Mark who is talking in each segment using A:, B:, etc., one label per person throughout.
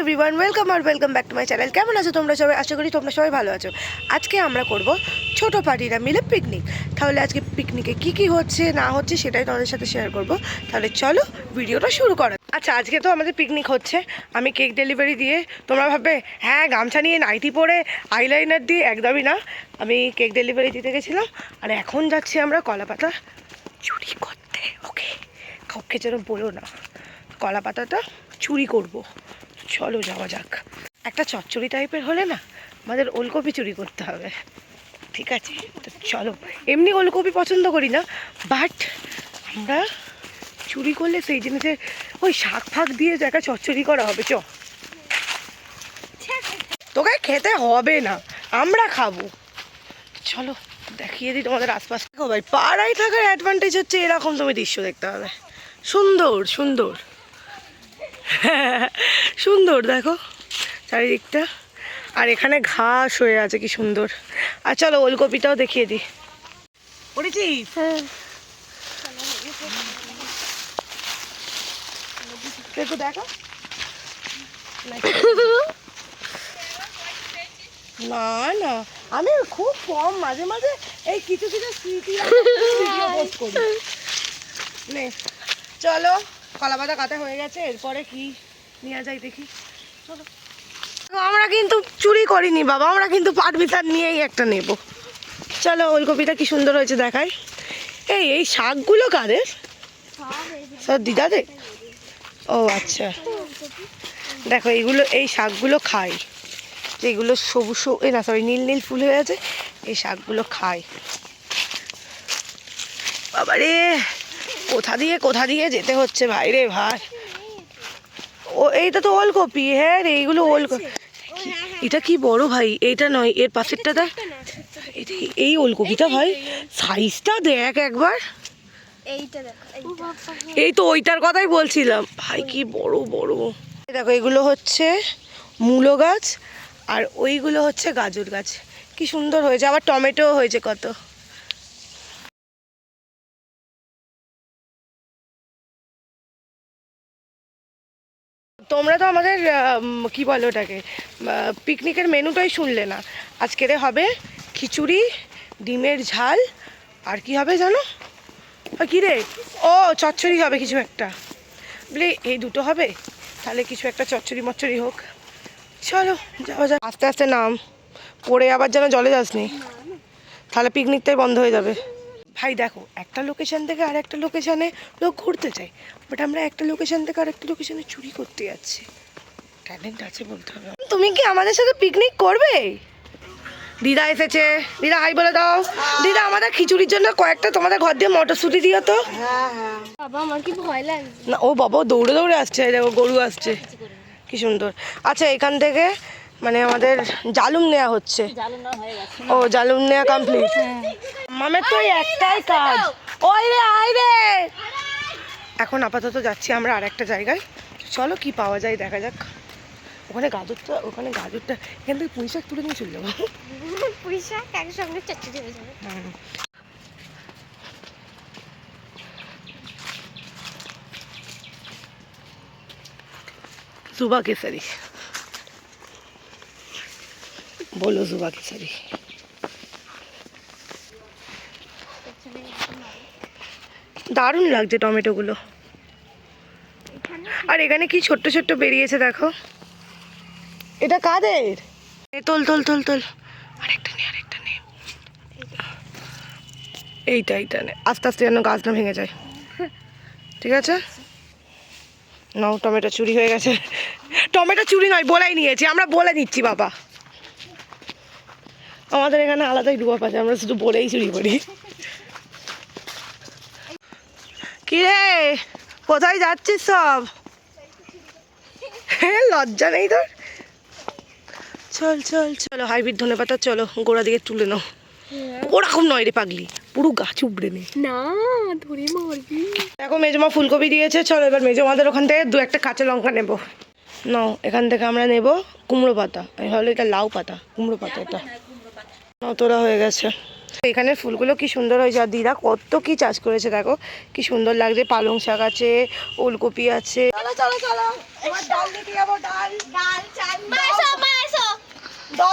A: Everyone welcome R welcome back to my channel কেমন আছো তোমরা সবাই? আশা করি তোমরা সবাই ভালো আছো। আজকে আমরা করব ছোট পার্টিরা মিলে পিকনিক তাহলে আজকে পিকনিকে কি কি হচ্ছে, না হচ্ছে সেটাই তোমাদের সাথে শেয়ার করব। তাহলে চলো ভিডিওটা শুরু করা আচ্ছা আজকে তো আমাদের পিকনিক হচ্ছে। আমি কেক ডেলিভারি দিয়ে, তোমরা ভাববে হ্যাঁ গামছা নিয়ে নাইটি পরে আইলাইনার দিয়ে? একদমই না। আমি কেক ডেলিভারি দিতে গেছিলাম, আর এখন যাচ্ছি আমরা কলাপাতা চুরি করতে। ওকে, কাউকে যেন বলো না। কলা পাতাটা চুরি করব। চলো যাওয়া যাক। একটা চচ্চড়ি টাইপের হলে না আমাদের ওলকপি চুরি করতে হবে। ঠিক আছে, তো চলো। এমনি ওলকপি পছন্দ করি না বাট আমরা চুরি করলে সেই জিনিসের ওই শাক ফাক দিয়ে একটা চচ্চড়ি করা হবে, চ। তোকে খেতে হবে না, আমরা খাব। চলো, দেখিয়ে দিই তোমাদের আশপাশ। দেখো ভাই, পাড়ায় থাকার অ্যাডভান্টেজ হচ্ছে এরকম তুমি দৃশ্য দেখতে হবে সুন্দর সুন্দর। সুন্দর দেখো চারিদিকটা। আর এখানে ঘাস হয়ে আছে কি সুন্দর। আর চলো ওলকপিটাও দেখিয়ে দিই। পড়েছিস একটু দেখো না না আমি খুব কম মাঝে মাঝে এই কিছু কিছু স্মৃতি পোস্ট করি। চলো। কলা পাতা কাটা হয়ে গেছে, এরপরে কি নেওয়া যায় দেখি। চলো। আমরা কিন্তু চুরি করিনি বাবা, আমরা কিন্তু পাট বিতার নিয়েই একটা নেব। চলো, ওলকপিটা কি সুন্দর হয়েছে দেখাই। এই এই শাকগুলো কাদের? সব দিদাদের? ও আচ্ছা। দেখো, এইগুলো, এই শাকগুলো খাই। যেগুলো সবুজ এই না সরি নীল নীল ফুল হয়ে আছে, এই শাকগুলো খাই। বাবারে! কোথা দিয়ে কোথা দিয়ে যেতে হচ্ছে ভাই রে ভাই? ও এইটা তো ওলকপি হ্যাঁ রে এইগুলো ওলকপি এটা কি বড় ভাই? এইটা নয় এর পাশেরটা দেখ। এটা এই ওলকপিটা ভাই সাইজটা দেখ একবার।
B: এইটা দেখো এইটা।
A: এই তো ওইটার কথাই বলছিলাম। ভাই কি বড় বড়। দেখো এগুলো হচ্ছে মূলো গাছ আর ওইগুলো হচ্ছে গাজর গাছ। কি সুন্দর হয়েছে আবার টমেটো হয়েছে কত। তোমরা তো আমাদের আম, কি বলো ওটাকে পিকনিকের মেনুটাই শুনলে না। আজকেরে হবে খিচুড়ি ডিমের ঝাল আর কি হবে জানো? কি রে? ও চচ্চড়ি হবে কিছু একটা। বলে এই দুটো হবে? তাহলে কিছু একটা চচ্চড়ি মচ্চড়ি হোক। চলো যাওয়া যাক। আস্তে আস্তে নাম। পড়ে আবার যেন জলে যাসনি। তাহলে পিকনিকটাই বন্ধ হয়ে যাবে। ভাই দেখো একটা লোকেশান থেকে আর একটা লোকেশানে লোক ঘুরতে চাই বাট আমরা একটা লোকেশান থেকে আর একটা লোকেশনে চুরি করতে যাচ্ছি। ট্যালেন্ট আছে বলতে হবে। তুমি কি আমাদের সাথে পিকনিক করবে? দিদা এসেছে। দিদা হাই বলে দাও। দিদা আমাদের খিচুড়ির জন্য কয়েকটা তোমাদের ঘর দিয়ে মটরশুঁটি দিও তো।
B: বাবা আমার কি ভয় লাগছে?
A: না ও বাবা দৌড়ে দৌড়ে আসছে দেখো গরু আসছে। কি সুন্দর। আচ্ছা এখান থেকে মানে আমাদের জালুম নেওয়া হচ্ছে। ও জালুম নেওয়া কমপ্লিট মামের তো একটাই কাজ। ওই রে আই রে। এখন আপাতত যাচ্ছি আমরা আর একটা জায়গায়। চলো কি পাওয়া যায় দেখা যাক। ওখানে গাজরটা ওখানে গাজরটা। এখান থেকে পুঁই শাক তুলে নিয়ে চলে যাব।
B: পয়সা একসঙ্গে চচ্চড়ি হয়ে যাবে।
A: হুম। जुबा বলো જુવા કેસરી দারুণ লাগছে টমেটোগুলো। আর এখানে কি ছোট্ট ছোট্ট বেরিয়েছে দেখো। এটা কাদের? তোল তোল তোল তোল। আরেকটা নে আরেকটা নে। এইটা এইটা নে। আস্তে আস্তে যেন গাছ না ভেঙে যায়। ঠিক আছে? নাও, টমেটো চুরি হয়ে গেছে। টমেটো চুরি নয়, বলাই নিয়েছি। আমরা বলে নিচ্ছি, বাবা। আমাদের এখানে আলাদাই ডুবা আছে আমরা শুধু বলেই চুরি করি। কি রে? কোথায় যাচ্ছিস সব? হ্যাঁ লজ্জা নেই তোর? চল চল চলো হাইব্রিড ধনে পাতা চলো গোড়া দিকে তুলে নাও। ওরকম নয় রে পাগলি পুরো গাছ উপড়ে নে।
B: না ধরে মারবি।
A: দেখো মেজমা ফুলকপি দিয়েছে চলো এবার মেজমাদের ওখান থেকে দু একটা কাঁচা লঙ্কা নেব। নাও এখান থেকে আমরা নেব কুমড়ো পাতা। আমি ভাবলো এটা লাউ পাতা কুমড়ো পাতা এটা। তোরা হয়ে গেছে। এখানে ফুলগুলো কি সুন্দর হয়েছে। আর দিদা কত কি চাষ করেছে দেখো। কি সুন্দর লাগছে। পালং শাক আছে ওলকপি আছে। দাও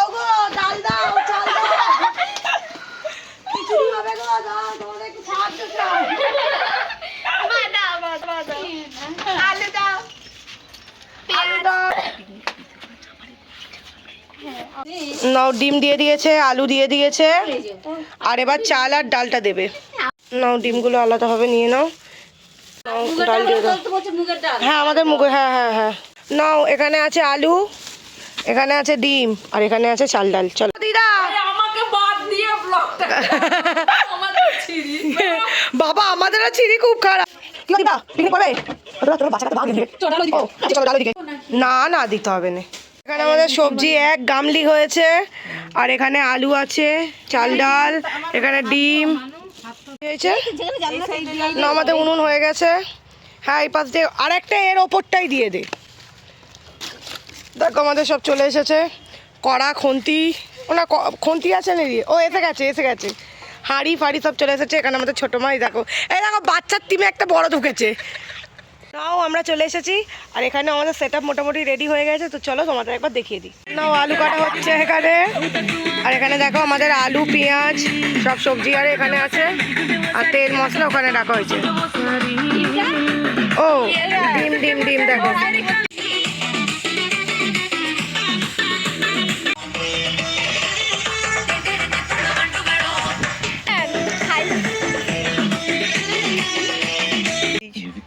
B: আলু দাও।
A: নাও ডিম দিয়ে দিয়েছে আলু দিয়ে দিয়েছে। আর এবার চাল আর ডালটা দেবে। নাও ডিমগুলো আলাদাভাবে নিয়ে নাও। ডাল দিয়ে দাও। হ্যাঁ আমাদের মুগে হ্যাঁ হ্যাঁ হ্যাঁ। নাও এখানে আছে আলু এখানে আছে ডিম আর এখানে আছে চাল ডাল। চলো। দিদা!
C: আমাকে বাদ দিয়ে ব্লগটা আমাকে ছিড়ি।
A: বাবা আমাদেরও চিনি খুব খারাপ। কি দিদা? পিকনিক করবে ওটা তোর বাচ্চাটা ভাগ দিবে ও, চলো ডালো দিকে না না দিতে হবে না। এখানে আমাদের সবজি এক, গামলি হয়েছে, আর এখানে আলু আছে, চাল, ডাল, এখানে ডিম। হয়েছে? না, আমাদের উনুন হয়ে গেছে। হ্যাঁ এই পাশ দিয়ে আর একটা এর ওপরটাই দিয়ে দে। দেখো, আমাদের সব চলে এসেছে। কড়া, খুন্তি ওনা খুন্তি আছে নাকি ও, এসে গেছে এসে গেছে। হাঁড়ি, ফাড়ি সব চলে এসেছে। এখানে আমাদের ছোটো মাই, দেখো। এই দেখো, বাচ্চার টিমে একটা বড় ঢুকেছে। নাও, আমরা চলে এসেছি। আর এখানে আমাদের সেট মোটামুটি রেডি হয়ে গেছে, তো চলো তোমাদের একবার দেখিয়ে দিই। না আলু কাটা হচ্ছে এখানে। আর এখানে দেখো আমাদের আলু, পেঁয়াজ, সব সবজি আর এখানে আছে। আর তেল, মশলা ওখানে রাখা হয়েছে। ও, ডিম ডিম ডিম দেখো।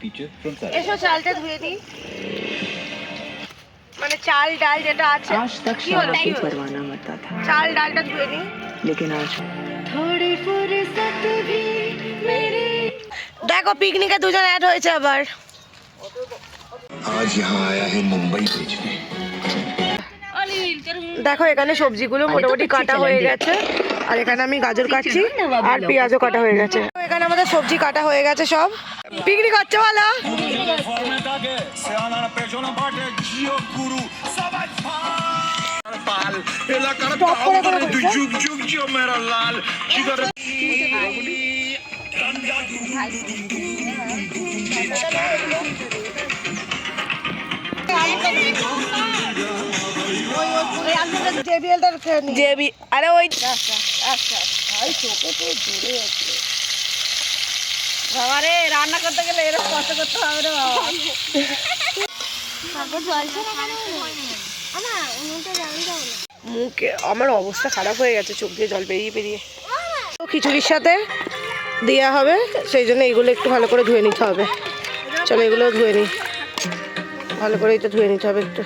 A: पीछे फ्रंट साइड এসো চালটা ধুয়ে দিই। মানে চাল ডাল যেটা আছে
D: आज तक
A: কি হলো?
D: शाम
A: की
D: परवाना था।
A: চাল ডালটা ধুয়ে দিই।
D: लेकिन आज थोड़ी फुर्सत भी मेरी।
A: দেখো পিকনিকে দুজন অ্যাড হয়েছে আবার।
E: आज यहाँ आया है मुंबई बेचने
A: দেখো এখানে সবজিগুলো মোটামুটি কাটা হয়ে গেছে। আর এখানে আমি গাজর কাটছি আর পেঁয়াজও কাটা হয়ে গেছে। এখানে আমাদের সবজি কাটা হয়ে গেছে সব। পিকনিক হচ্ছে বলো? Stop করে করে বলছে।
C: রান্না করতে গেলে এরকম করতে হবে
A: মুখে আমার অবস্থা খারাপ হয়ে গেছে চোখ দিয়ে জল বেরিয়ে বেরিয়ে। তো খিচুড়ির সাথে দেওয়া হবে সেই জন্য এগুলো একটু ভালো করে ধুয়ে নিতে হবে। চলো এগুলো ধুয়ে নিই। ভালো করে এটা ধুয়ে নিতে হবে একটু।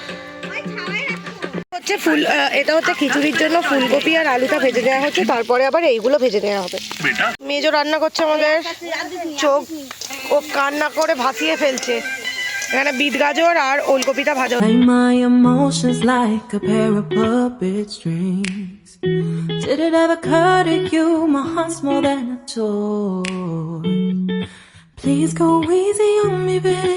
A: হচ্ছে ফুল এটা হচ্ছে খিচুড়ির জন্য ফুলকপি আর আলুটা ভেজে দেওয়া হচ্ছে তারপরে আবার এইগুলো ভেজে দেওয়া হবে মেজো রান্না করছে আমাদের চোখ ও কান্না করে ভাসিয়ে ফেলছে এখানে বিট গাজর আর ওলকপিটা ভাজা.
F: Did it ever occur to you my heart's more than a toy? Please go easy on me, babe.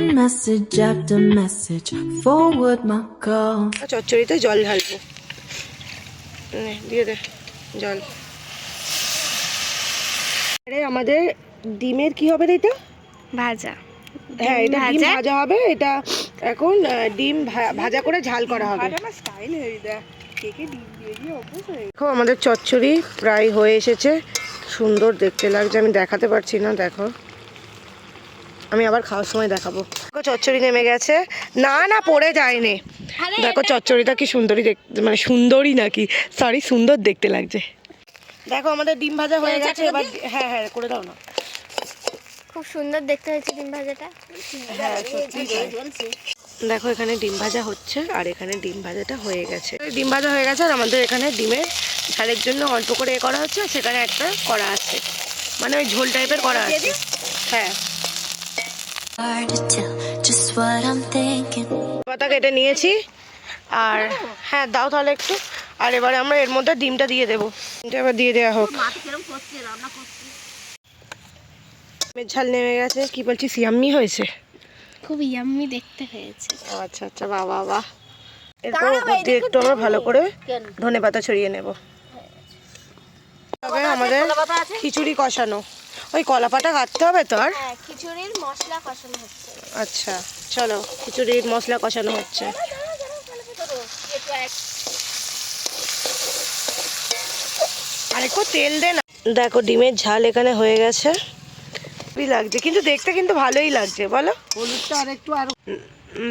F: Send message after message, forward my call.
A: চচ্চড়িতে জল ঢালবো। নে, দিয়ে দে জল। আরে আমাদের ডিমের কি হবে এটা?
B: ভাজা।
A: হ্যাঁ এটা ডিম
B: ভাজা?
A: ভাজা হবে এটা এখন ডিম ভা- ভাজা করে ঝাল করা হবে। দেখো আমাদের চচ্চড়ি প্রায় হয়ে এসেছে। সুন্দর দেখতে লাগছে আমি দেখাতে পারছি না দেখো। আমি আবার খাওয়ার সময় দেখাবো। দেখো চচ্চড়ি নেমে গেছে। না না পড়ে যায়নি। দেখো চচ্চড়িটা কি সুন্দরী দেখতে মানে সুন্দরী নাকি? সরি সুন্দর দেখতে লাগছে। দেখো আমাদের ডিম ভাজা হয়ে গেছে এবার হ্যাঁ হ্যাঁ করে দাও না।
B: খুব সুন্দর দেখতে হয়েছে ডিম ভাজাটা।
A: হ্যাঁ সত্যি দেখো এখানে ডিম ভাজা হচ্ছে আর এখানে ডিম ভাজাটা হয়ে গেছে। ডিম ভাজা হয়ে গেছে আর আমাদের এখানে ডিমের ঝালের জন্য অল্প করে এ করা হচ্ছে সেখানে একটা করা আছে। মানে ওই ঝোল টাইপের করা আছে। হ্যাঁ। পাতা কেটে নিয়েছি। আর হ্যাঁ দাও তাহলে একটু। আর এবারে আমরা এর মধ্যে ডিমটা দিয়ে দেবো। ডিমটা এবার দিয়ে দেওয়া হোক। ঝাল নেমে গেছে। কি বলছি সিয়াম্মি হয়েছে?
B: খুব ইয়াম্মি দেখতে হয়েছে।
A: আচ্ছা আচ্ছা বাহ বাহ এরপর উপর দিয়ে একটু আমরা ভালো করে ধনে পাতা ছড়িয়ে নেব। হবে আমাদের খিচুড়ি কষানো। ওই কলাপাটা কাটতে হবে তো আর
B: হ্যাঁ খিচুড়ির মশলা কষানো হচ্ছে।
A: আচ্ছা চলো খিচুড়ির মশলা কষানো হচ্ছে। আর একটু তেল দে না। দেখো ডিমের ঝাল এখানে হয়ে গেছে। খুবই লাগছে কিন্তু দেখতে কিন্তু ভালোই লাগছে বলো।
C: হলুদটা আর একটু আর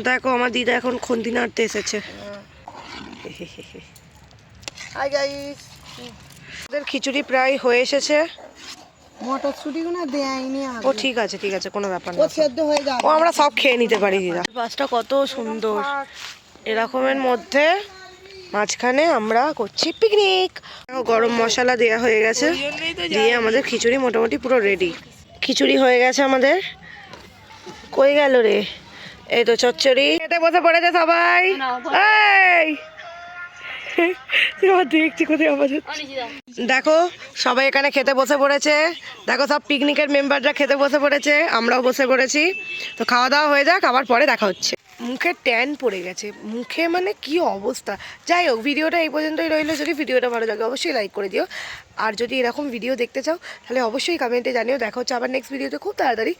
A: দেখো আমার দিদা এখন খন্তি নাড়তে এসেছে
C: হাই গাইস
A: ওদের খিচুড়ি প্রায় হয়ে এসেছে।
C: মটরশুটিগুলো দেয়নি
A: ও ঠিক আছে ঠিক আছে কোনো ব্যাপার
C: ও
A: না
C: সেদ্ধ হয়ে যাবে।
A: ও আমরা সব খেয়ে নিতে পারি দিদা। পাঁচটা কত সুন্দর। এরকমের মধ্যে মাঝখানে আমরা করছি পিকনিক গরম মশলা দেয়া হয়ে গেছে। দিয়ে আমাদের খিচুড়ি মোটামুটি পুরো রেডি খিচুড়ি হয়ে গেছে আমাদের। কই গেল রে? এই তো চচ্চড়ি। খেতে বসে পড়েছে সবাই। এই! দেখছি কোথায় দেখো সবাই এখানে খেতে বসে পড়েছে। দেখো সব পিকনিকের মেম্বাররা খেতে বসে পড়েছে। আমরাও বসে পড়েছি। তো খাওয়া দাওয়া হয়ে যাক আবার পরে দেখা হচ্ছে। মুখে ট্যান পড়ে গেছে। মুখে মানে কি অবস্থা? যাই হোক ভিডিওটা এই পর্যন্তই রইল। যদি ভিডিওটা ভালো লাগে অবশ্যই লাইক করে দিও। আর যদি এরকম ভিডিও দেখতে চাও তাহলে অবশ্যই কমেন্টে জানিও। দেখা হচ্ছে আবার নেক্সট ভিডিওতে খুব তাড়াতাড়ি।